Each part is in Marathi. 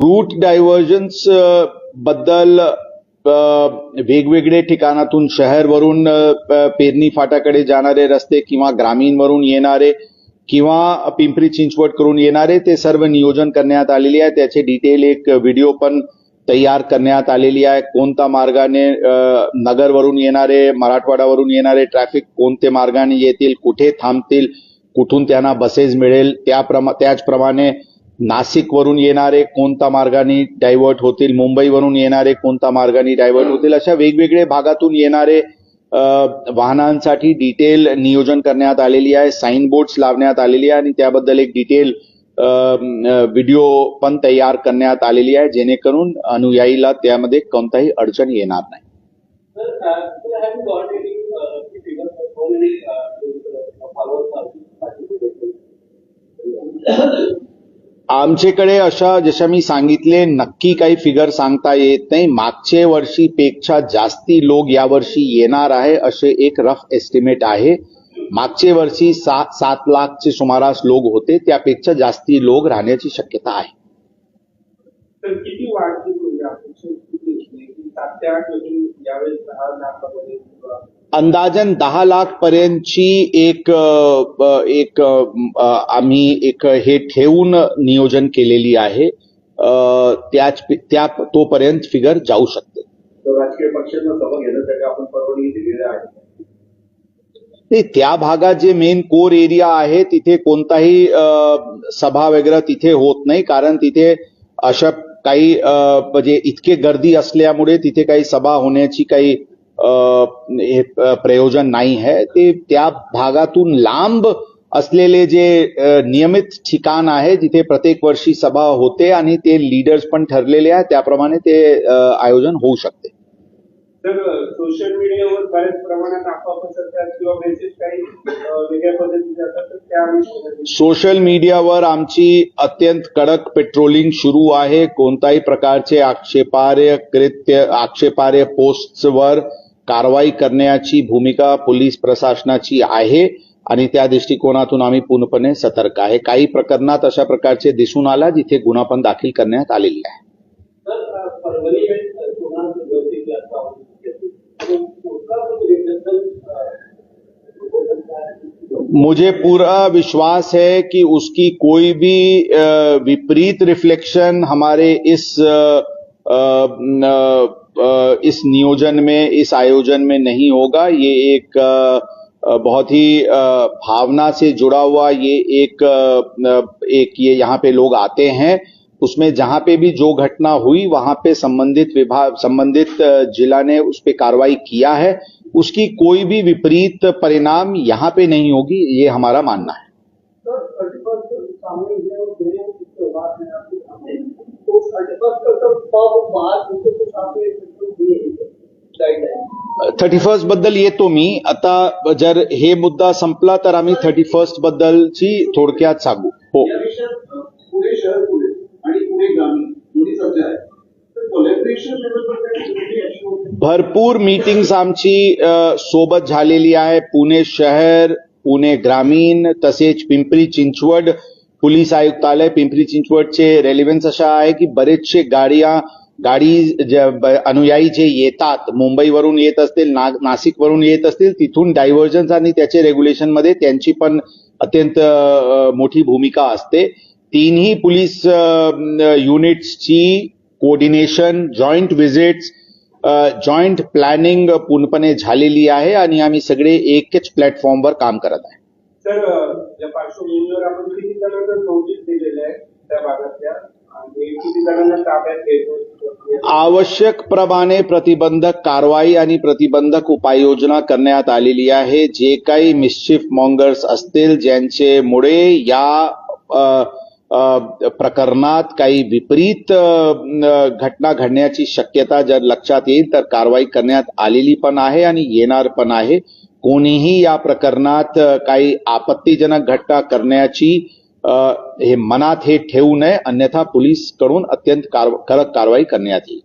रूट डायव्हर्जन्सबद्दल वेगवेगळे ठिकाणातून शहरवरून प- पेरणी फाटाकडे जाणारे रस्ते किंवा ग्रामीणवरून येणारे किंवा पिंपरी चिंचवड करून येणारे ते सर्व नियोजन करण्यात आलेले आहे. त्याचे डिटेल एक व्हिडिओ पण तयार करण्यात आलेली आहे. कोणत्या मार्गाने नगरवरून येणारे मराठवाड्यावरून येणारे ट्रॅफिक कोणते मार्गाने येतील कुठे थांबतील कुठून त्यांना बसेस मिळेल त्याप्रमा त्याचप्रमाणे नाशिकवरून येणारे कोणत्या मार्गाने डायव्हर्ट होतील मुंबईवरून येणारे कोणत्या मार्गाने डायव्हर्ट होतील अशा वेगवेगळे भागातून येणारे वाहनांसाठी डिटेल नियोजन करण्यात आलेली आहे साईन बोर्ड्स लावण्यात आलेली आहे आणि त्याबद्दल एक डिटेल व्हिडिओ पण तयार करण्यात आलेली आहे जेणेकरून अनुयायीला त्यामध्ये कोणताही अडचण येणार नाही. आमच्याकडे अशा जशा मी सांगितले नक्की काही फिगर सांगता येत नाही. मागच्या वर्षीपेक्षा जास्ती लोक यावर्षी येणार आहे असे एक रफ एस्टिमेट आहे. मागचे वर्षी सात सात लाखचे सुमारास लोक होते त्यापेक्षा जास्ती लोक राहण्याची शक्यता आहे. किती अंदाजन दहा लाख पर्यंतची एक एक आम्ही एक हे ठेवून नियोजन केलेली आहे. त्याच त्या तोपर्यंत फिगर जाऊ शकते. नाही त्या भागात जे मेन कोर एरिया आहे तिथे कोणताही सभा वगैरे तिथे होत नाही. कारण तिथे अशा काही म्हणजे इतके गर्दी असल्यामुळे तिथे काही सभा होण्याची काही प्रयोजन नाही आहे ते त्या भागातून लांब असलेले जे नियमित ठिकाण आहे जिथे प्रत्येक वर्षी सभा होते आणि ते लीडर्स पण ठरलेले आहे त्याप्रमाणे ते आयोजन होऊ शकते. तर सोशल मीडियावर बऱ्याच प्रमाणात किंवा मेसेज काही वेगळ्या सोशल मीडियावर आमची अत्यंत कडक पेट्रोलिंग सुरू आहे. कोणत्याही प्रकारचे आक्षेपार्ह कृत्य आक्षेपार्ह पोस्टवर कारवाई करण्याची भूमिका पोलीस प्रशासनाची आहे आणि त्या दृष्टिकोनातून आम्ही पूर्णपणे सतर्क आहे. काही प्रकरणात अशा प्रकारचे दिसून आला जिथे गुन्हा पण दाखल करण्यात आलेली आहे. मुझे पूरा विश्वास है कि उसकी कोई भी विपरीत रिफ्लेक्शन हमारे इस न, अ, इस नियोजन में, इस आयोजन में नहीं होगा। ये एक बहुत ही भावना से जुड़ा हुआ ये एक एक ये यहाँ पे लोग आते हैं। उसमें जहाँ पे भी जो घटना हुई, वहाँ पे संबंधित विभाग, संबंधित जिला ने उस पर कार्रवाई किया है। उसकी कोई भी विपरीत परिणाम यहाँ पे नहीं होगी, ये हमारा मानना है। थर्टी फर्स्टबद्दल येतो मी. आता जर हे मुद्दा संपला तर आम्ही थर्टी फर्स्ट बद्दलची थोडक्यात सांगू. हो? भरपूर मीटिंग्स आमची सोबत झालेली आहे. पुणे शहर पुणे ग्रामीण तसेच पिंपरी चिंचवड पोलीस आयुक्तालय पिंपरी चिंचवडचे रेलिव्हन्स अशा आहे की बरेचसे गाड्या गाडी अनुयायी जे येतात मुंबईवरून येत असतील ना, नाशिकवरून येत असतील तिथून डायव्हर्जन्स आणि त्याचे रेग्युलेशनमध्ये त्यांची पण अत्यंत मोठी भूमिका असते. तीनही पोलीस युनिट्सची coordination joint visits joint planning पूर्णपणे झालेली आहे आणि आम्ही सगळे एकच प्लॅटफॉर्मवर काम करत आहे. तर या पार्श्वभूमीवर आपण किती जणांना नोटीस दिलेले आहे त्या भागातल्या? आणि किती जणांना ताब्यात घ्यायचं आवश्यक प्रमाणे प्रतिबंधक कारवाई आणि प्रतिबंधक उपाययोजना करण्यात आलेली आहे. जे काही मिश्चिफ मॉंगर्स असतील ज्यांचे मुळे या अ, प्रकरणात काही विपरीत घटना घडण्याची शक्यता जर लक्षात येईल तर कारवाई करण्यात आलेली पण आहे आणि येणार पण आहे. कोणीही या प्रकरणात काही आपत्तीजनक घटना करण्याची हे मनात हे ठेवू नये. अन्यथा पोलीसकडून अत्यंत कार- कडक कारवाई करण्यात येईल.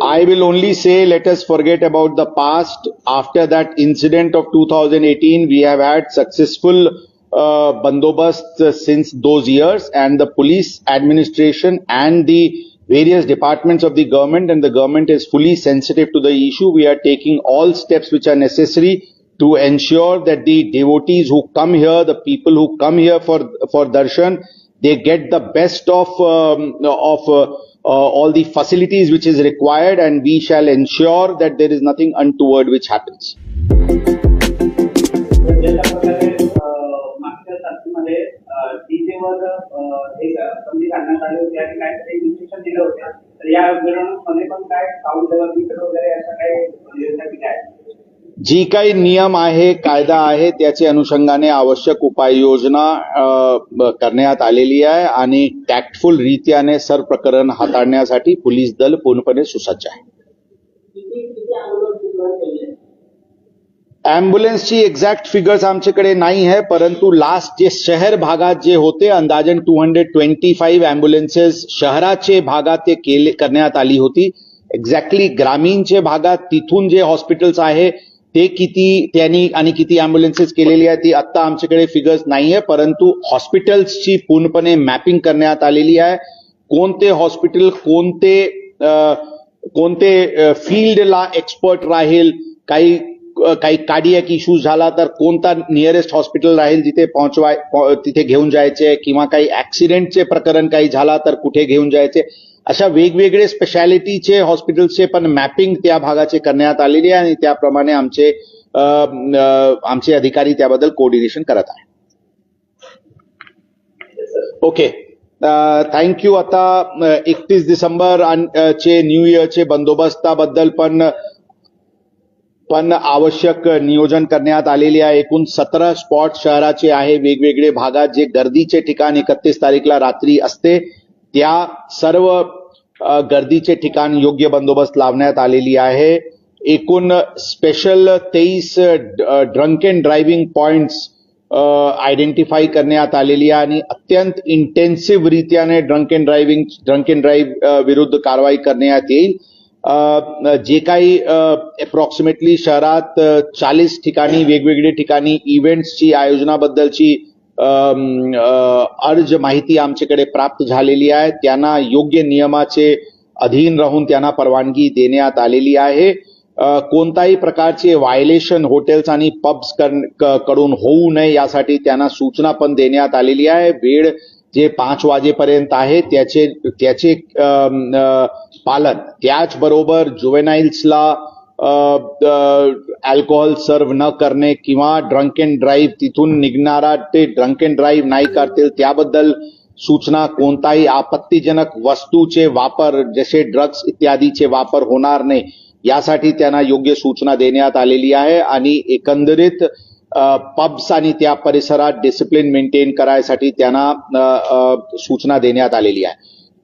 I will only say let us forget about the past. After that incident of 2018, we have had successful uh, bandobast since those years and the police administration and the various departments of the government and the government is fully sensitive to the issue. We are taking all steps which are necessary to ensure that the devotees who come here, the people who come here for, for darshan, they get the best of, um, of uh, uh, all the facilities which is required and we shall ensure that there is nothing untoward which happens. जी काही नियम आहे कायदा आहे त्याच्या अनुषंगाने आवश्यक उपाययोजना करण्यात आलेली आहे आणि टॅक्टफुल रीत्याने सर्व प्रकरण हाताळण्यासाठी पोलीस दल पूर्णपणे सुसज्ज आहे. ॲम्ब्युलन्सची एक्झॅक्ट फिगर्स आमच्याकडे नाही आहे परंतु लास्ट जे शहर भागात जे होते अंदाजन two hundred twenty five ambulances शहराचे भागात ते केले करण्यात आली होती. एक्झॅक्टली ग्रामीणचे भागात तिथून जे हॉस्पिटल्स आहे ते किती त्यांनी आणि किती अँब्युलन्सेस केलेली आहे ती आत्ता आमच्याकडे फिगर्स नाही आहे परंतु हॉस्पिटल्सची पूर्णपणे मॅपिंग करण्यात आलेली आहे. कोणते हॉस्पिटल कोणते कोणते फील्डला एक्सपर्ट राहील काही काही कार्डियक इश्यूज झाला तर कोणता नियरेस्ट हॉस्पिटल राहील जिथे पोहोचवाय तिथे घेऊन जायचे किंवा काही ऍक्सिडेंटचे प्रकरण काही झाला तर कुठे घेऊन जायचे अशा वेगवेगळे स्पेशालिटीचे हॉस्पिटल्सचे पण मॅपिंग त्या भागाचे करण्यात आलेली आहे आणि त्याप्रमाणे आमचे आमचे अधिकारी त्याबद्दल कोऑर्डिनेशन करत आहे ओके थँक्यू आता एकतीस डिसेंबर चे न्यू इयरचे बंदोबस्ताबद्दल पण पण आवश्यक नियोजन करण्यात आलेले आहे. एकूण सतरा स्पॉट शहराचे आहे. वेगवेगळे भागात जे गर्दीचे ठिकाण एकतीस तारीखला रात्री असते त्या सर्व गर्दीचे ठिकाण योग्य बंदोबस्त लावण्यात आलेली आहे. एकूण स्पेशल तेईस drunk and driving points identify करण्यात आलेली आहे आणि अत्यंत intensive रीत्याने drunk and driving drunk and drive विरुद्ध कारवाई करण्यात येईल. जे काही अप्रॉक्सिमेटली शहरात चाळीस ठिकाणी वेगवेगळ्या ठिकाणी इव्हेंट्सची आयोजनाबद्दलची अर्ज माहिती आमच्याकडे प्राप्त झालेली आहे. त्यांना योग्य नियमाचे अधीन राहून त्यांना परवानगी देण्यात आलेली आहे. कोणताही प्रकारचे व्हायलेशन हॉटेल्स आणि पब्सकडून होऊ नये यासाठी त्यांना सूचना पण देण्यात आलेली आहे. वेळ जे पाच वाजेपर्यंत आहे त्याचे त्याचे पालन. त्याचबरोबर जुवेनाइल्सला अल्कोहोल सर्व न करणे किंवा ड्रंक अँड ड्राईव्ह तिथून निघणारा ते ड्रंक अँड ड्राईव्ह नाही करतील त्याबद्दल सूचना कोणताही आपत्तीजनक वस्तूचे वापर जसे ड्रग्ज इत्यादीचे वापर होणार नाही यासाठी त्यांना योग्य सूचना देण्यात आलेली आहे आणि एकंदरीत पब्स आणि त्या परिसरात डिसिप्लिन मेंटेन करायसाठी त्यांना सूचना देण्यात आलेली आहे.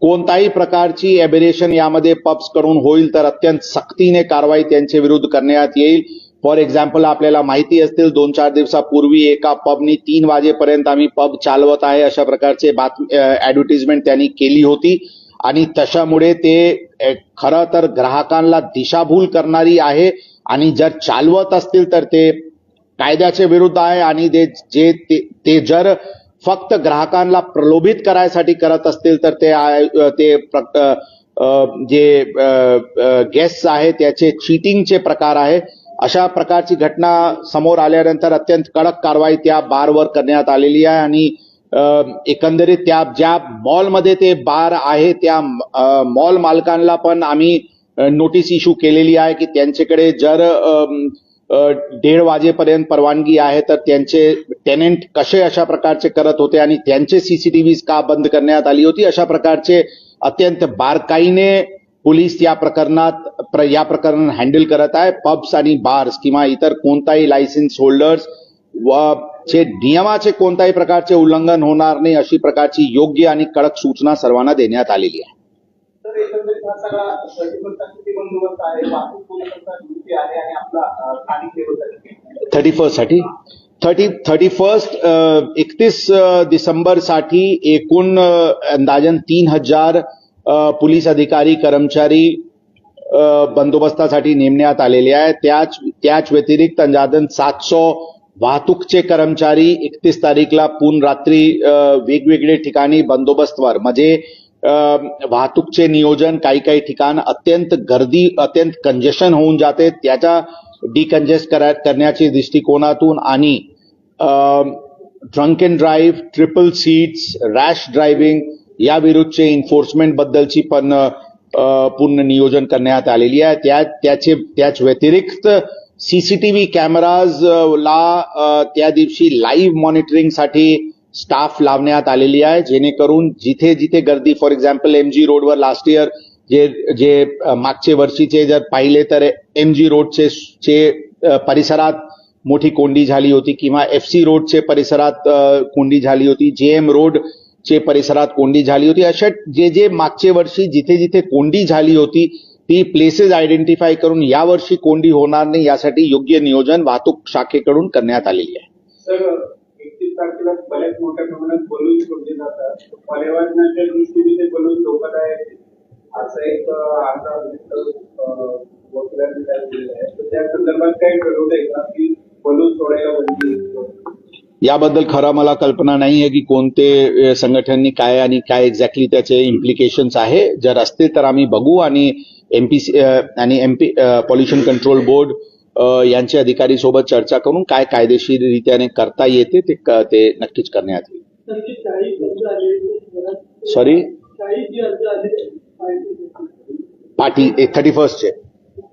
कोणताही प्रकारची एबिरेशन यामध्ये पब्सकडून होईल तर अत्यंत सक्तीने कारवाई त्यांच्या विरुद्ध करण्यात येईल. फॉर एक्झाम्पल आपल्याला माहिती असतील दोन चार दिवसापूर्वी एका पबनी तीन वाजेपर्यंत आम्ही पब चालवत आहे अशा प्रकारचे बातमी ऍडव्हर्टिजमेंट त्यांनी केली होती. आणि तशामुळे ते खरं तर ग्राहकांना दिशाभूल करणारी आहे. आणि जर चालवत असतील तर ते कायद्याच्या विरुद्ध आहे. आणि ते जे ते ते जर फक्त ग्राहकांना प्रलोभित करायसाठी करत असतील तर ते ते प्र- जे गेस्ट आहे त्याचे चिटिंगचे प्रकार आहे. अशा प्रकारची घटना समोर आल्यानंतर अत्यंत कडक कारवाई त्या बारवर करण्यात आलेली आहे आणि एकंदरीत त्या ज्या मॉलमध्ये ते बार आहे त्या मॉल मालकांना पण आम्ही नोटीस इश्यू केलेली आहे की त्यांच्याकडे जर दीड वाजेपर्यंत परवानगी आहे तर त्यांचे टेनेंट कसे अशा प्रकारचे करत होते आणि त्यांचे सीसीटीव्ही का बंद करण्यात आली होती अशा प्रकारचे अत्यंत बारकाईने पोलीस या प्रकरणात प्र- या प्रकरण हँडल करत आहे. पब्स आणि बार्स किंवा इतर कोणताही लायसन्स होल्डर्स व चे नियमाचे कोणत्याही प्रकारचे उल्लंघन होणार नाही अशी प्रकारची योग्य आणि कडक सूचना सर्वांना देण्यात आलेली आहे. सगळा प्रतिबंधाचा किती बंदोबस्त आहे? वाहतूक पोलिसांचा आहे आणि आपला स्थानिक लेवलचा थर्टी फर्स्टसाठी थर्टी थर्टी फर्स्ट एकतीस डिसेंबरसाठी एकूण अंदाजन तीन हजार पोलीस अधिकारी कर्मचारी बंदोबस्तासाठी नेमण्यात आलेले आहे त्याच त्याच व्यतिरिक्त अंदाजन सातशे वाहतूकचे कर्मचारी एकतीस तारीखला पूर्ण रात्री वेगवेगळे ठिकाणी बंदोबस्तवर म्हणजे वाहतूकचे नियोजन काही काही ठिकाण अत्यंत गर्दी अत्यंत कंजेशन होऊन जाते. त्याच्या डिकंजेस्ट करण्याच्या दृष्टिकोनातून आणि drunk and drive triple seats rash driving या विरुद्धचे एन्फोर्समेंट बद्दलची पण पूर्ण नियोजन करण्यात आलेली आहे. त्या त्याचे त्याच व्यतिरिक्त सीसीटीव्ही कॅमेराज ला त्या दिवशी लाईव्ह मॉनिटरिंगसाठी स्टाफ लावण्यात आलेली आहे जेणेकरून जिथे जिथे गर्दी फॉर एक्झाम्पल एमजी रोडवर लास्ट इयर जे जे मागचे वर्षीचे जर पाहिले तर एमजी रोडचे चे परिसरात मोठी कोंडी झाली होती किंवा एफ सी रोडचे परिसरात कोंडी झाली होती जे एम रोड चे परिसरात कोंडी झाली होती. अशा जे जे मागचे वर्षी जिथे जिथे कोंडी झाली होती ती प्लेसेस आयडेंटिफाय करून यावर्षी कोंडी होणार नाही यासाठी योग्य नियोजन वाहतूक शाखेकडून करण्यात आलेली आहे. तारखेला बऱ्याच मोठ्या प्रमाणात बलून सोडले जातात. पर्यावरणाच्या दृष्टीने ते बलून धोकादायक आहे. असं एक आता वकिलांनी आहे. तर त्या संदर्भात काही ठरवलंय का की बलून सोडायला बंदी याबद्दल खरा मला कल्पना नाही आहे की कोणते संघटनांनी काय आणि काय एक्झॅक्टली त्याचे इम्प्लिकेशन्स आहे. जर असतील तर आम्ही बघू आणि एमपीसी आणि एमपी पॉल्युशन कंट्रोल बोर्ड यांचे अधिकारी सोबत चर्चा करून काय कायदेशीररित्याने करता येते ते ते नक्कीच करण्यात येईल. सॉरी पाठी थर्टी फर्स्टचे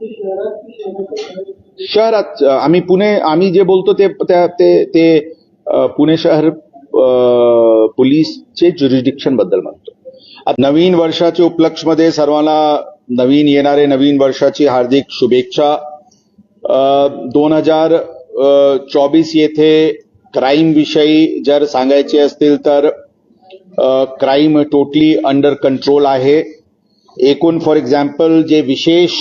शहरात की शहराच्या शहरात आम्ही पुणे आम्ही जे बोलतो ते ते ते पुणे शहर पोलीसचे ज्युरिडिक्शनबद्दल म्हणतो. आता नवीन वर्षाच्या उपलक्षमध्ये सर्वांना नवीन येणारे नवीन वर्षाची हार्दिक शुभेच्छा. दोन हजार चोवीस येथे क्राईम विषयी जर सांगायचे असतील तर क्राईम टोटली अंडर कंट्रोल आहे. एकूण फॉर एक्झाम्पल जे विशेष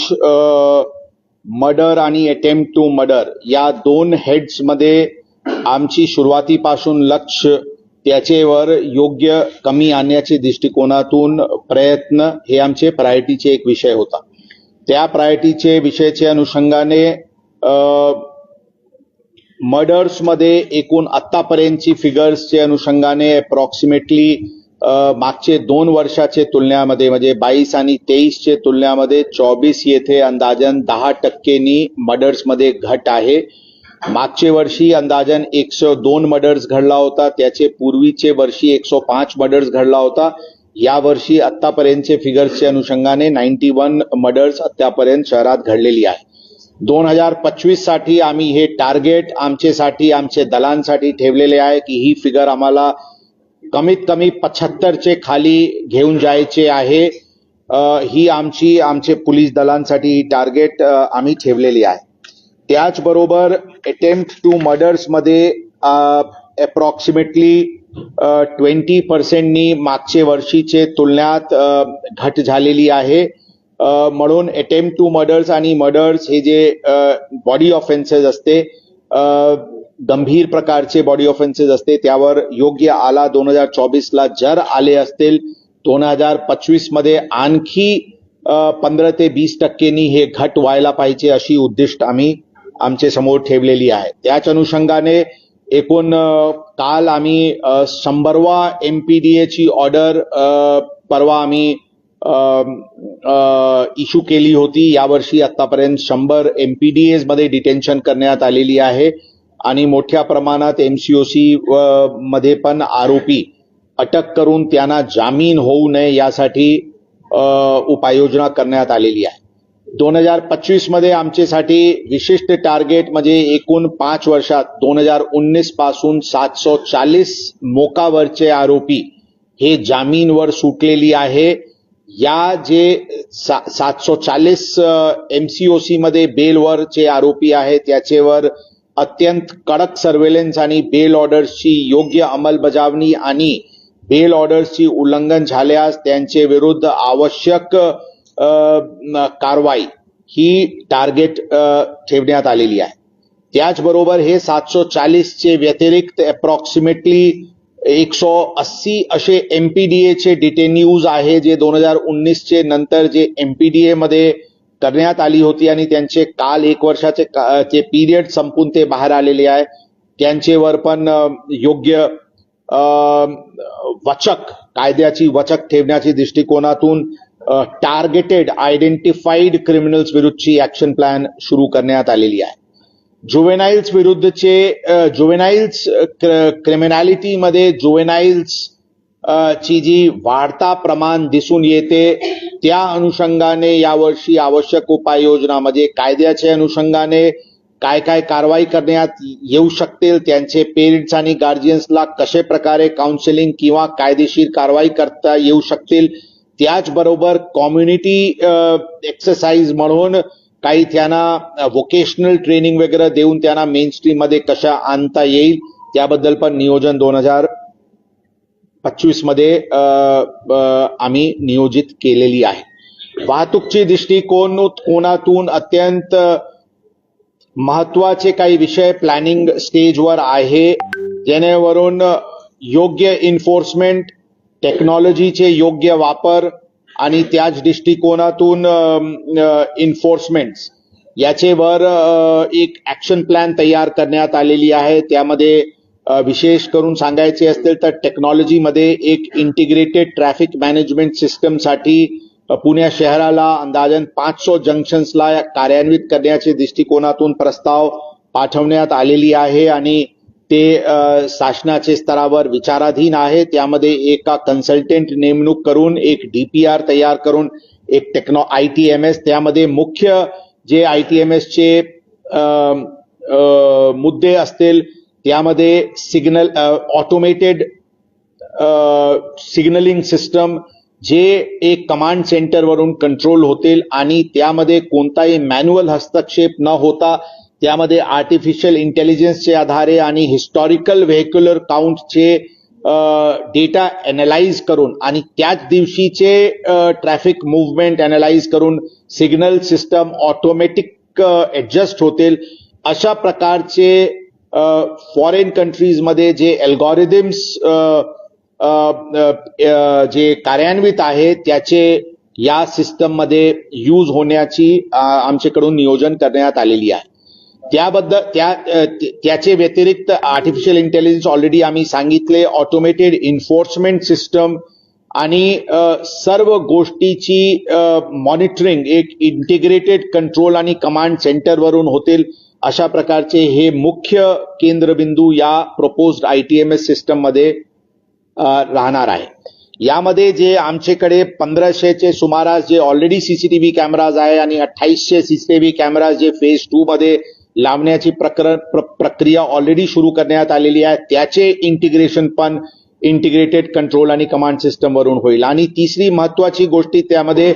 मर्डर आणि अटेम्प्ट टू मर्डर या दोन हेड्समध्ये आमची सुरुवातीपासून लक्ष त्याचेवर योग्य कमी आणण्याच्या दृष्टिकोनातून प्रयत्न हे आमचे प्रायोरिटीचे एक विषय होता. त्या प्रायोरिटीचे विषयाच्या अनुषंगाने मर्डर्समध्ये एकूण आत्तापर्यंतची फिगर्सच्या अनुषंगाने अप्रॉक्सिमेटली मागचे दोन वर्षाचे तुलनेमध्ये म्हणजे बाईस आणि तेईसचे तुलनेमध्ये चोवीस येथे अंदाजन दहा टक्केनी मर्डर्समध्ये घट आहे. मागचे वर्षी अंदाजन एकशे दोन मर्डर्स घडला होता त्याचे पूर्वीचे वर्षी एकशे पाच मर्डर्स घडला होता. या वर्षी आतापर्यंतचे फिगर्सच्या अनुषंगाने नाईन्टी वन मर्डर्स आतापर्यंत शहरात घडलेली आहे. दोन हजार पंचवीससाठी आम्ही हे टार्गेट आमच्यासाठी आमचे दलांसाठी ठेवलेले आहे की ही फिगर आम्हाला कमीत कमी पचहत्तरचे खाली घेऊन जायचे आहे. ही आमची आमचे पोलीस दलांसाठी ही टार्गेट आम्ही ठेवलेली आहे. त्याचबरोबर अटेम्प्ट टू मर्डर्समध्ये अप्रॉक्सिमेटली ट्वेंटी पर्सेंटनी मागचे वर्षीचे तुलनात घट झालेली आहे. म्हणून अटेम्प्ट टू मर्डर्स आणि मर्डर्स हे जे बॉडी ऑफेन्सेस असते गंभीर प्रकारचे बॉडी ऑफेन्सेस असते त्यावर योग्य आला दोन हजार चोवीसला जर आले असतील दोन हजार पंचवीसमध्ये आणखी पंधरा ते वीस टक्केनी हे घट व्हायला पाहिजे अशी उद्दिष्ट आम्ही आमचे समोर ठेवलेली आहे. त्याच अनुषंगाने एकूण काल आम्ही अ, शंभरवा एमपीडीएची ऑर्डर परवा आम्ही इश्यू केली होती. यावर्षी आतापर्यंत शंभर एमपीडीएसमध्ये डिटेन्शन करण्यात आलेली आहे. आणि मोठ्या प्रमाणात एमसीओसी मध्ये पण आरोपी अटक करून त्यांना जामीन होऊ नये यासाठी उपाययोजना करण्यात आलेली आहे. दोन हजार पंचवीसमध्ये आमच्यासाठी विशिष्ट टार्गेट म्हणजे एकूण पाच वर्षात दोन हजार उन्नीसपासून सातशे चाळीस मोकावरचे आरोपी हे जामीनवर सुटलेली आहे. या जे सा, सातशे चाळीस एमसीओसी मध्ये बेलवरचे आरोपी आहेत याचेवर अत्यंत कडक सर्वेलन्स आणि बेल ऑर्डर्सची योग्य अंमलबजावणी आणि बेल ऑर्डर्सची उल्लंघन झाल्यास त्यांचे विरुद्ध आवश्यक कारवाई ही टार्गेट ठेवण्यात आलेली आहे. त्याचबरोबर हे सातशे चाळीसचे व्यतिरिक्त अप्रॉक्सिमेटली एकशे अस्सी असे एमपीडीएचे डिटेन्यूज आहे जे दोन हजार उन्नीसचे नंतर जे एमपीडीए मध्ये करण्यात आली होती आणि त्यांचे काल एक वर्षाचे का- ते पिरियड संपून ते बाहेर आलेले आहे. त्यांचेवर पण योग्य वचक कायद्याची वचक ठेवण्याची दृष्टिकोनातून टार्गेटेड आयडेंटिफाईड क्रिमिनल्स विरुद्धची ऍक्शन प्लॅन सुरू करण्यात आलेली आहे. जुवेनाइल्स विरुद्धचे जुवेनाइल्स क्रिमिनॅलिटीमध्ये जुवेनाइल्स ची जी वाढता प्रमाण दिसून येते त्या अनुषंगाने यावर्षी आवश्यक उपाययोजना म्हणजे कायद्याच्या अनुषंगाने काय काय कारवाई करण्यात येऊ शकतील त्यांचे पेरेंट्स आणि गार्जियन्सला कसे प्रकारे काउन्सिलिंग किंवा कायदेशीर कारवाई करता येऊ शकतील त्याचबरोबर कॉम्युनिटी एक्सरसाइज म्हणून काही त्यांना व्होकेशनल ट्रेनिंग वगैरे देऊन त्यांना मेन स्ट्रीममध्ये कशा आणता येईल त्याबद्दल पण नियोजन दोन हजार पंचवीसमध्ये आम्ही नियोजित केलेली आहे. वाहतूकची दृष्टिकोन कोणातून अत्यंत महत्त्वाचे काही विषय प्लॅनिंग स्टेजवर आहे जेणेवरून योग्य इन्फोर्समेंट टेक्नॉलॉजीचे योग्य वापर आणि त्याच दृष्टिकोनातून इन्फोर्समेंट याचेवर एक ऍक्शन प्लॅन तयार करण्यात आलेली आहे. त्यामध्ये विशेष करून सांगायचे असतील तर टेक्नॉलॉजीमध्ये एक इंटिग्रेटेड ट्रॅफिक मॅनेजमेंट सिस्टमसाठी पुणे शहराला अंदाजन पाचशे जंक्शन्सला कार्यान्वित करण्याच्या दृष्टिकोनातून प्रस्ताव पाठवण्यात आलेली आहे. आणि ते शासनाचे स्तरावर विचाराधीन आहे. त्यामध्ये एका कन्सल्टंट नेमणूक करून एक डीपीआर तयार करून एक techno I T M S त्यामध्ये मुख्य जे आय टी एम एसचे मुद्दे असतील त्यामध्ये सिग्नल ऑटोमेटेड सिग्नलिंग सिस्टम जे एक कमांड सेंटरवरून कंट्रोल होतील आणि त्यामध्ये कोणताही मॅन्युअल हस्तक्षेप न होता त्यामध्ये आर्टिफिशियल इंटेलिजन्सचे आधारे आणि हिस्टॉरिकल व्हेक्युलर काउंटचे डेटा अनालाइज करून आणि त्याच दिवशीचे ट्रॅफिक मुवमेंट अनालाइज करून सिग्नल सिस्टम ऑटोमॅटिक ॲडजस्ट होतील. अशा प्रकारचे फॉरेन कंट्रीजमध्ये जे अल्गोरिदम्स जे कार्यान्वित आहे त्याचे या सिस्टममध्ये यूज होण्याची आमच्याकडून नियोजन करण्यात आलेली आहे. त्याबद्दल त्या त्याचे व्यतिरिक्त आर्टिफिशियल इंटेलिजन्स ऑलरेडी आम्ही सांगितले ऑटोमेटेड इन्फोर्समेंट सिस्टम आणि सर्व गोष्टीची मॉनिटरिंग एक इंटिग्रेटेड कंट्रोल आणि कमांड सेंटरवरून होतील अशा प्रकारचे हे मुख्य केंद्रबिंदू या प्रपोज्ड एस सिस्टममध्ये राहणार आहे. यामध्ये जे आमच्याकडे पंधराशेचे सुमारास जे ऑलरेडी सीसीटीव्ही कॅमेराज आहे आणि अठ्ठावीसशे सीसीटीव्ही कॅमेराज जे फेज टू मध्ये लावण्याची प्रकर प्र- प्रक्रिया ऑलरेडी सुरू करण्यात आलेली आहे. त्याचे इंटिग्रेशन पण इंटिग्रेटेड कंट्रोल आणि कमांड सिस्टम वरून होईल. आणि तिसरी महत्वाची गोष्टी त्यामध्ये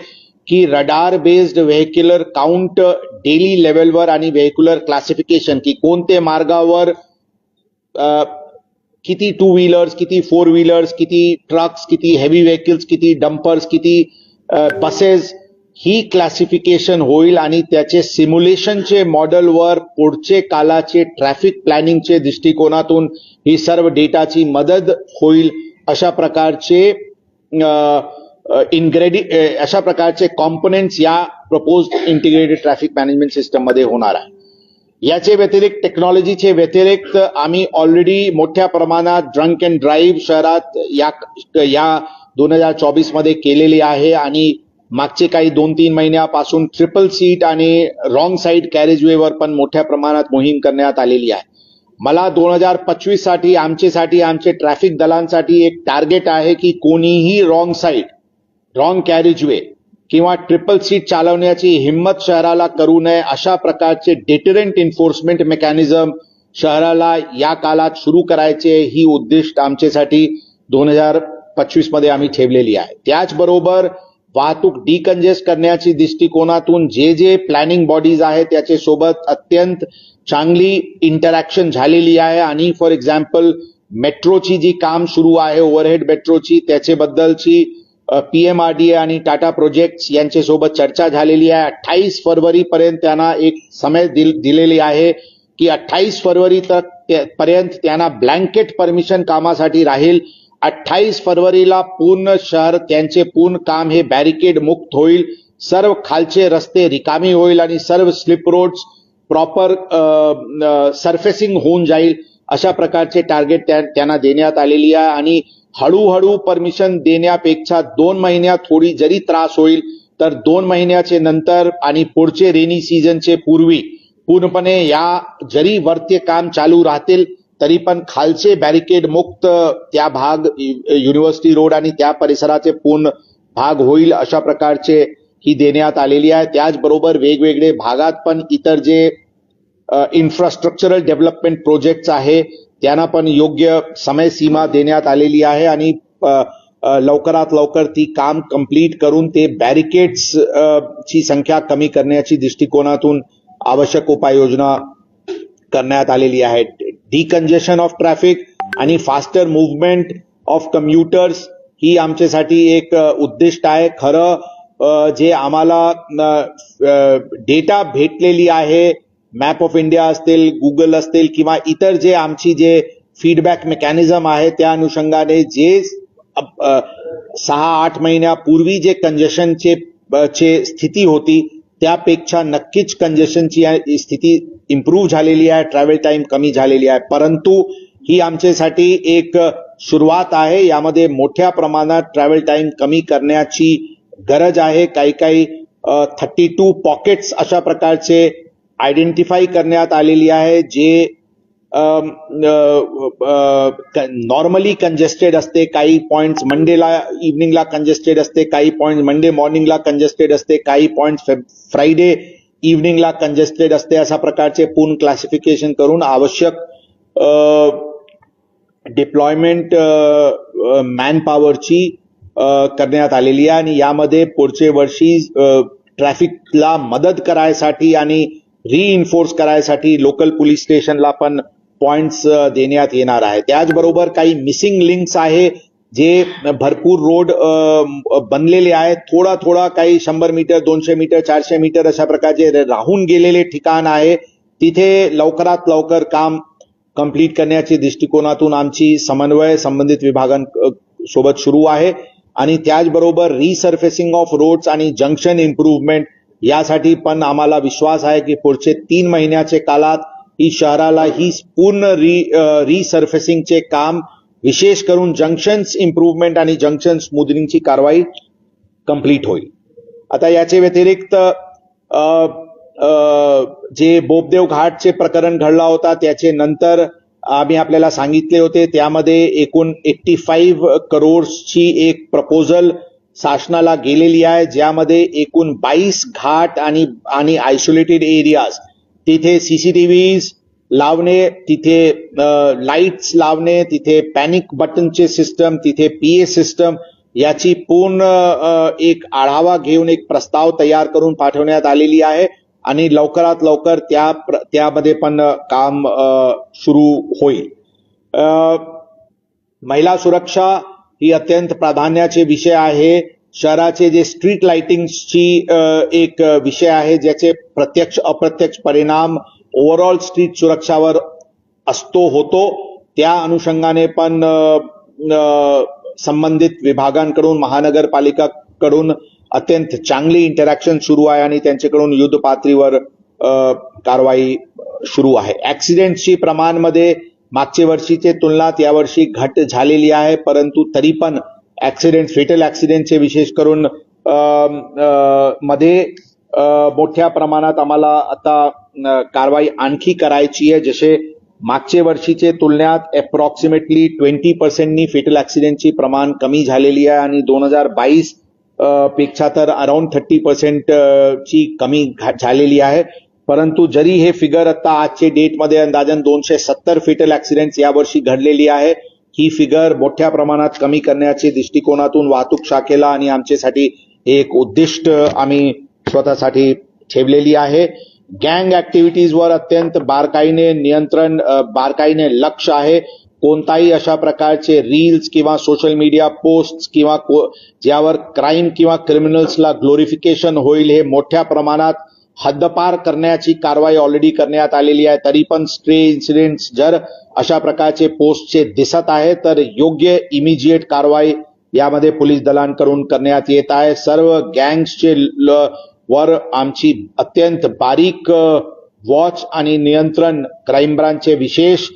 की radar based vehicular count daily लेवलवर आणि व्हेक्युलर क्लासिफिकेशन की कोणते मार्गावर किती टू व्हीलर्स किती फोर व्हीलर्स किती ट्रक्स किती हेवी व्हेकल्स किती डंपर्स किती बसेस ही क्लासिफिकेशन होईल आणि त्याचे सिम्युलेशनचे मॉडेलवर पुढचे कालाचे ट्रॅफिक प्लॅनिंगचे दृष्टिकोनातून ही सर्व डेटाची मदत होईल अशा प्रकारचे इनग्रेडि अशा प्रकारचे कॉम्पोनेंट्स या प्रपोज इंटिग्रेटेड ट्रॅफिक मॅनेजमेंट सिस्टममध्ये होणार आहे. याचे व्यतिरिक्त टेक्नॉलॉजीचे व्यतिरिक्त आम्ही ऑलरेडी मोठ्या प्रमाणात ड्रंक अँड ड्राईव्ह शहरात या या दोन हजार चोवीसमध्ये केलेली आहे आणि मागचे काही दोन तीन महिन्यापासून ट्रिपल सीट आणि रॉंग साईड कॅरेजवेवर पण मोठ्या प्रमाणात मोहीम करण्यात आलेली आहे. मला दोन हजार पंचवीससाठी आमचेसाठी आमचे ट्रॅफिक दलांसाठी एक टार्गेट आहे की कोणीही रॉंग साईड रॉंग कॅरेजवे किंवा ट्रिपल सीट चालवण्याची हिंमत शहराला करू नये अशा प्रकारचे डिटरंट एन्फोर्समेंट मेकॅनिझम शहराला या काळात सुरू करायचे ही उद्दिष्ट आमच्यासाठी दोन हजार पंचवीसमध्ये आम्ही ठेवलेली आहे. त्याचबरोबर वाहतूक डिकंजेस्ट करण्याची दृष्टिकोनातून जे जे प्लॅनिंग बॉडीज आहेत त्याच्यासोबत अत्यंत चांगली इंटरॅक्शन झालेली आहे. आणि फॉर एक्झाम्पल मेट्रोची जी काम सुरू आहे ओव्हरहेड मेट्रोची त्याच्याबद्दलची पीएमआरडीए आणि टाटा प्रोजेक्ट्स यांच्यासोबत चर्चा झालेली आहे. अठ्ठावीस फरवरी पर्यंत त्यांना एक समय दिल- दिलेली आहे की अठ्ठावीस फरवरी तक पर्यंत त्यांना ब्लँकेट परमिशन कामासाठी राहील. अठ्ठावीस फरवरीला पूर्ण शहर त्यांचे पूर्ण काम हे बॅरिकेड मुक्त होईल. सर्व खालचे रस्ते रिकामी होईल आणि सर्व स्लिप रोड्स प्रॉपर सरफेसिंग होऊन जाईल. अशा प्रकारचे टार्गेट त्या- त्यांना देण्यात आलेली आहे आणि हळूहळू परमिशन देण्यापेक्षा दोन महिन्यात थोडी जरी त्रास होईल तर दोन महिन्याचे नंतर आणि पुढचे रेनी सीझनचे पूर्वी पूर्णपणे या जरी वरते काम चालू राहतील तरी पण खालचे बॅरिकेड मुक्त त्या भाग यु- युनिव्हर्सिटी रोड आणि त्या परिसराचे पूर्ण भाग होईल अशा प्रकारचे ही देण्यात आलेली आहे. त्याचबरोबर वेगवेगळे भागात पण इतर जे इन्फ्रास्ट्रक्चरल डेव्हलपमेंट प्रोजेक्ट आहे त्यांना पण योग्य समय सीमा देण्यात आलेली आहे आणि लवकरात लवकर ती काम कंप्लीट करून ते बॅरिकेड्स ची संख्या कमी करण्याची दृष्टिकोनातून आवश्यक उपाययोजना करण्यात आलेली आहे डिकंजेशन ऑफ ट्रॅफिक आणि फास्टर मुवमेंट ऑफ कम्प्युटर्स ही आमच्यासाठी एक उद्दिष्ट आहे. खरं जे आम्हाला डेटा भेटलेली आहे मॅप ऑफ इंडिया असतील गुगल असतील किंवा इतर जे आमची जे फीडबॅक मेकॅनिझम आहे त्या अनुषंगाने जे सहा आठ महिन्यापूर्वी जे कंजेशनचे चे स्थिती होती त्यापेक्षा नक्कीच कंजेशनची स्थिती इम्प्रूव्ह झालेली आहे ट्रॅव्हल टाईम कमी झालेली आहे. परंतु ही आमच्यासाठी एक सुरुवात आहे. यामध्ये मोठ्या प्रमाणात ट्रॅव्हल टाईम कमी करण्याची गरज आहे. काही काही थर्टी टू पॉकेट्स अशा प्रकारचे आयडेंटिफाय करण्यात आलेली आहे जे नॉर्मली कंजेस्टेड असते काही पॉइंट्स मंडेला इव्हनिंगला कंजेस्टेड असते काही पॉइंट मंडे मॉर्निंगला कंजेस्टेड असते काही पॉइंट फ्रायडे इव्हनिंगला कंजेस्टेड असते अशा प्रकारचे पूर्ण क्लासिफिकेशन करून आवश्यक डिप्लॉयमेंट मॅनपॉवरची करण्यात आलेली आहे. आणि यामध्ये पुढचे वर्षी ट्रॅफिकला मदत करायसाठी आणि रिइन्फोर्स करायसाठी लोकल पोलीस स्टेशनला पण पॉइंट्स देण्यात येणार आहे. त्याचबरोबर काही मिसिंग लिंक्स आहे. जे भरपूर रोड बनलेले आहेत थोडा थोडा काही शंभर मीटर दोनशे मीटर चारशे मीटर अशा प्रकारचे राहून गेलेले ठिकाण आहे. तिथे लवकरात लवकर काम कंप्लीट करण्याच्या दृष्टिकोनातून आमची समन्वय संबंधित विभागांसोबत सुरू आहे. आणि त्याचबरोबर रिसर्फेसिंग ऑफ रोड्स आणि जंक्शन इम्प्रूव्हमेंट यासाठी पण आम्हाला विश्वास आहे की पुढचे तीन महिन्याचे काळात ही शहराला ही पूर्ण री रिसर्फेसिंगचे काम विशेष करून जंक्शन्स इम्प्रूव्हमेंट आणि जंक्शन स्मूदनिंगची कारवाई कंप्लीट होईल. आता याचे व्यतिरिक्त जे बोबदेव घाटचे प्रकरण घडला होता त्याचे नंतर आम्ही आपल्याला सांगितले होते त्यामध्ये एकूण एट्टी फाईव्ह करोडची एक प्रपोजल शासनाला गेलेली आहे ज्यामध्ये एकूण बाईस घाट आणि आणि आयसोलेटेड एरियाज तिथे सीसीटीव्हीज लावणे तिथे लाईट्स लावणे तिथे पॅनिक बटनचे सिस्टम तिथे पीए सिस्टम याची पूर्ण एक आढावा घेऊन एक प्रस्ताव तयार करून पाठवण्यात आलेली आहे आणि लवकरात लवकर त्या प्र- त्यामध्ये पण काम सुरू होईल. महिला सुरक्षा ही अत्यंत प्राधान्याचे विषय आहे. शहराचे जे स्ट्रीट लाइटिंगची एक विषय आहे ज्याचे प्रत्यक्ष अप्रत्यक्ष परिणाम ओव्हरऑल स्ट्रीट सुरक्षावर असतो होतो. त्या अनुषंगाने पण संबंधित विभागांकडून महानगरपालिकाकडून अत्यंत चांगली इंटरॅक्शन सुरू आहे आणि त्यांच्याकडून युद्ध पातळीवर कारवाई सुरू आहे. ऍक्सिडेंटची प्रमाणमध्ये मागच्या वर्षीचे तुलनात यावर्षी घट झालेली आहे परंतु तरी पण ऍक्सिडेंट फेटल ऍक्सिडेंटचे विशेष करून मध्ये मोठ्या प्रमाणात आम्हाला आता कारवाई आणखी करायची आहे. जसे मागच्या वर्षीचे तुलनेत अप्रॉक्सिमेटली ट्वेंटी पर्सेंटनी फेटल ऍक्सिडेंटची प्रमाण कमी झालेली आहे आणि दोन हजार बावीसपेक्षा तर अराउंड थर्टी पर्सेंट ची कमी घा- झालेली आहे. परंतु जरी हे फिगर आता आजचे डेटमध्ये अंदाजन दोनशे सत्तर फेटल ऍक्सिडेंट यावर्षी घडलेली आहे ही फिगर मोठ्या प्रमाणात कमी करण्याच्या दृष्टिकोनातून वाहतूक शाखेला आणि आमच्यासाठी एक उद्दिष्ट आम्ही स्वतःसाठी ठेवलेली आहे. गँग ऍक्टिव्हिटीजवर अत्यंत बारकाईने नियंत्रण बारकाईने लक्ष आहे. कोणताही अशा प्रकारचे रील्स किंवा सोशल मीडिया पोस्ट किंवा को- ज्यावर क्राईम किंवा क्रिमिनल्सला ग्लोरिफिकेशन होईल हे मोठ्या प्रमाणात हद्दपार करण्याची कारवाई ऑलरेडी करण्यात आलेली आहे. तरी पण स्ट्रे इन्सिडेंट्स जर अशा प्रकारचे पोस्टचे दिसत आहे तर योग्य इमिजिएट कारवाई यामध्ये पोलीस दलांकडून करण्यात येत आहे. सर्व गँग्सचे ल- वर आमची अत्यंत बारीक वॉच आणि नियंत्रण क्राईम ब्रांचचे विशेष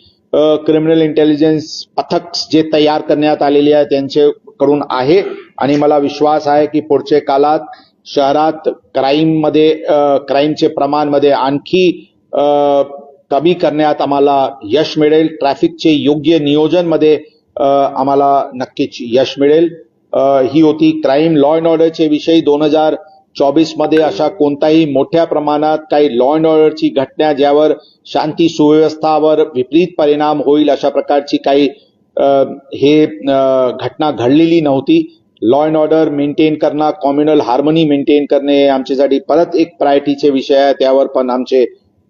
क्रिमिनल इंटेलिजन्स पथक जे तयार करण्यात आलेले आहे त्यांच्याकडून आहे. आणि मला विश्वास आहे की पुढच्या काळात शहरात क्राईममध्ये क्राईमचे प्रमाणमध्ये आणखी कमी करण्यात आम्हाला यश मिळेल. ट्रॅफिकचे योग्य नियोजनमध्ये आम्हाला नक्कीच यश मिळेल. ही होती क्राईम लॉ अँड ऑर्डरचे विषयी दोन हजार चोवीसमध्ये अशा कोणताही मोठ्या प्रमाणात काही लॉ अँड ऑर्डरची घटना ज्यावर शांती सुव्यवस्थावर विपरीत परिणाम होईल अशा प्रकारची काही हे घटना घडलेली नव्हती. लॉ अँड ऑर्डर मेंटेन करणं कॉम्युनल हार्मनी मेंटेन करणे हे आमच्यासाठी परत एक प्रायोरिटीचे विषय आहे. त्यावर पण आमचे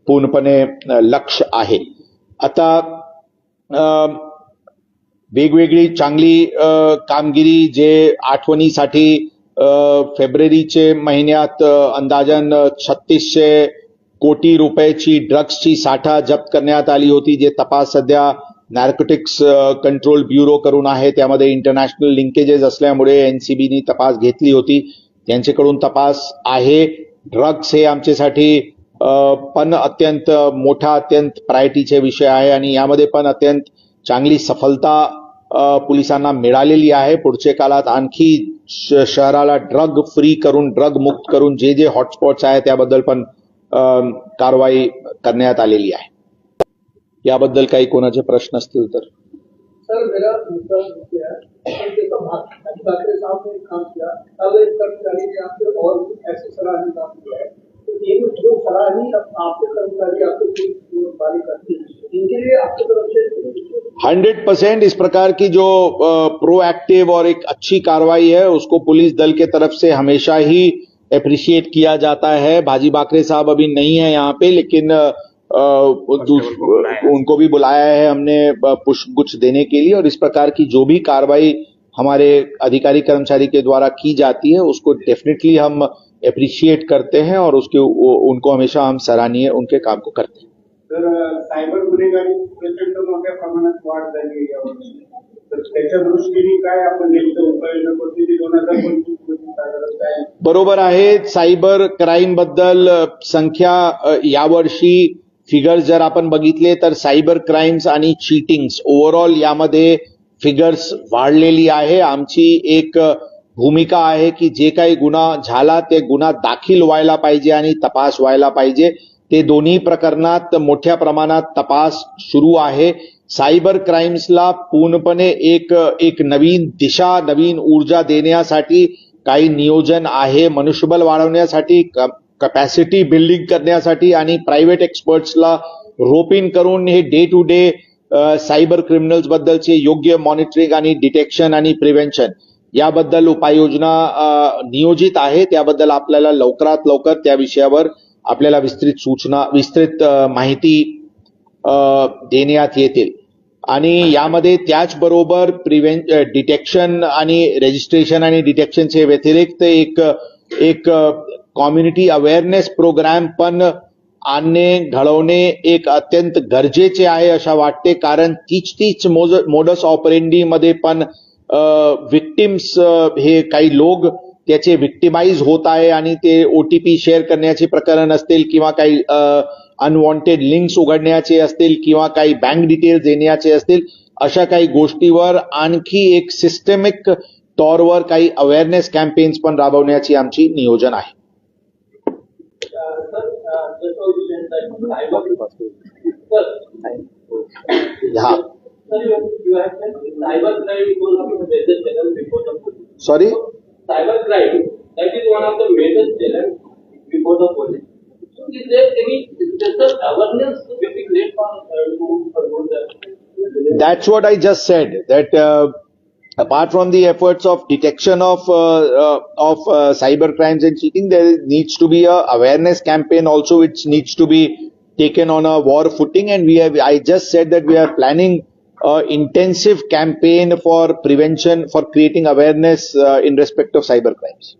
पूर्णपणे लक्ष आहे. आता वेगवेगळी चांगली कामगिरी जे आठवणीसाठी फेब्रुवारीचे महिन्यात अंदाजन छत्तीसशे कोटी रुपयाची ड्रग्सची साठा जप्त करण्यात आली होती जे तपास सध्या नार्कोटिक्स कंट्रोल ब्युरो करून आहे. त्यामध्ये इंटरनॅशनल लिंकेजेस असल्यामुळे एनसीबीनी तपास घेतली होती. त्यांच्याकडून तपास आहे. ड्रग्स हे आमच्यासाठी पण अत्यंत मोठा अत्यंत प्रायोरिटीचे विषय आहे आणि यामध्ये पण अत्यंत चांगली सफलता पोलिसांना मिळालेली आहे. पुढच्या काळात आणखी श- शहराला ड्रग फ्री करून ड्रग मुक्त करून जे जे हॉटस्पॉट्स आहे त्याबद्दल पण कारवाई करण्यात आलेली आहे. याबद्दल काही कोणाचे प्रश्न असतील तर. सर मेरा मुद्दा ये है कि देखो भाजी बाकरे साहब ने एक काम किया कल एक कर्मचारी ने आपके और भी ऐसे सराहनीय काम किया है तो ये जो सराहनीय अब आपके कर्मचारी आपको बारी करते हैं इनके लिए आपकी तरफ से हंड्रेड परसेंट इस प्रकार की जो प्रोएक्टिव और एक अच्छी कार्रवाई है उसको पुलिस दल के तरफ से हमेशा ही अप्रिशिएट किया जाता है। भाजी बाकरे साहब अभी नहीं है यहाँ पे लेकिन अ, दूस- उनको भी बुलाया है हमने अ, पुष्पगुच्छ देने के लिए और इस प्रकार की जो भी कार्रवाई हमारे अधिकारी कर्मचारी के द्वारा की जाती है उसको डेफिनेटली हम अप्रिशिएट करते हैं और उसके उनको हमेशा हम सराहनीय उनके काम को करते हैं। सायबर गुन्हेगारी प्रचंड मोठ्या प्रमाणात वाढ झाली तर त्याच्या दृष्टीने काय आपण नेमकं उपाययोजना करतो दोन हज़ार पंचवीस मध्ये साधारण काय बरोबर आहे सायबर क्राईम बद्दल संख्या यावर्षी फिगर्स जर आपण बघितले तर सायबर क्राईम्स आणि चीटिंग्स ओव्हरऑल यामध्ये फिगर्स वाढलेली आहे. आमची एक भूमिका आहे की जे काही गुन्हा झाला ते गुन्हा दाखल व्हायला पाहिजे आणि तपास व्हायला पाहिजे. ते दोन्ही प्रकरणात मोठ्या प्रमाणात तपास सुरू आहे. सायबर क्राईम्सला पूर्णपणे एक एक नवीन दिशा नवीन ऊर्जा देण्यासाठी काही नियोजन आहे. मनुष्यबल वाढवण्यासाठी कपॅसिटी बिल्डिंग करण्यासाठी आणि प्रायव्हेट एक्सपर्ट्सला रोपिन करून हे day to day cyber criminals बद्दलचे योग्य मॉनिटरिंग आणि डिटेक्शन आणि प्रिव्हेन्शन याबद्दल उपाययोजना नियोजित आहे. त्याबद्दल आपल्याला लवकरात लवकर त्या विषयावर आपल्याला विस्तृत सूचना विस्तृत माहिती देण्यात येतील. आणि यामध्ये त्याचबरोबर प्रिव्हेन डिटेक्शन आणि रजिस्ट्रेशन आणि डिटेक्शनचे व्यतिरिक्त एक एक कम्युनिटी अवेअरनेस प्रोग्राम पण आणणे घडवणे एक अत्यंत गरजेचे आहे अशा वाटते. कारण तीच तीच मोज मोडस ऑपरेंडीमध्ये पण विक्टिम्स हे काही लोक त्याचे विक्टिमाइज होत आहे आणि ते ओटीपी शेअर करण्याचे प्रकरण असतील किंवा काही अनवॉन्टेड लिंक्स उघडण्याचे असतील किंवा काही बँक डिटेल्स देण्याचे असतील अशा काही गोष्टीवर आणखी एक सिस्टमिक तौरवर काही अवेअरनेस कॅम्पेन्स पण राबवण्याची आमची नियोजन आहे. हा. Cyber crime is one of the major challenge before the police. Sorry Cyber crime, that is one of the major challenge before the police. So is there any special awareness will be created for, uh, to promote that? That's what I just said. That uh, apart from the efforts of detection of uh, uh, of uh, cyber crimes and cheating, there needs to be a awareness campaign also, which needs to be taken on a war footing. And we have. I just said that we are planning a intensive campaign for prevention, for creating awareness uh, in respect of cyber crimes.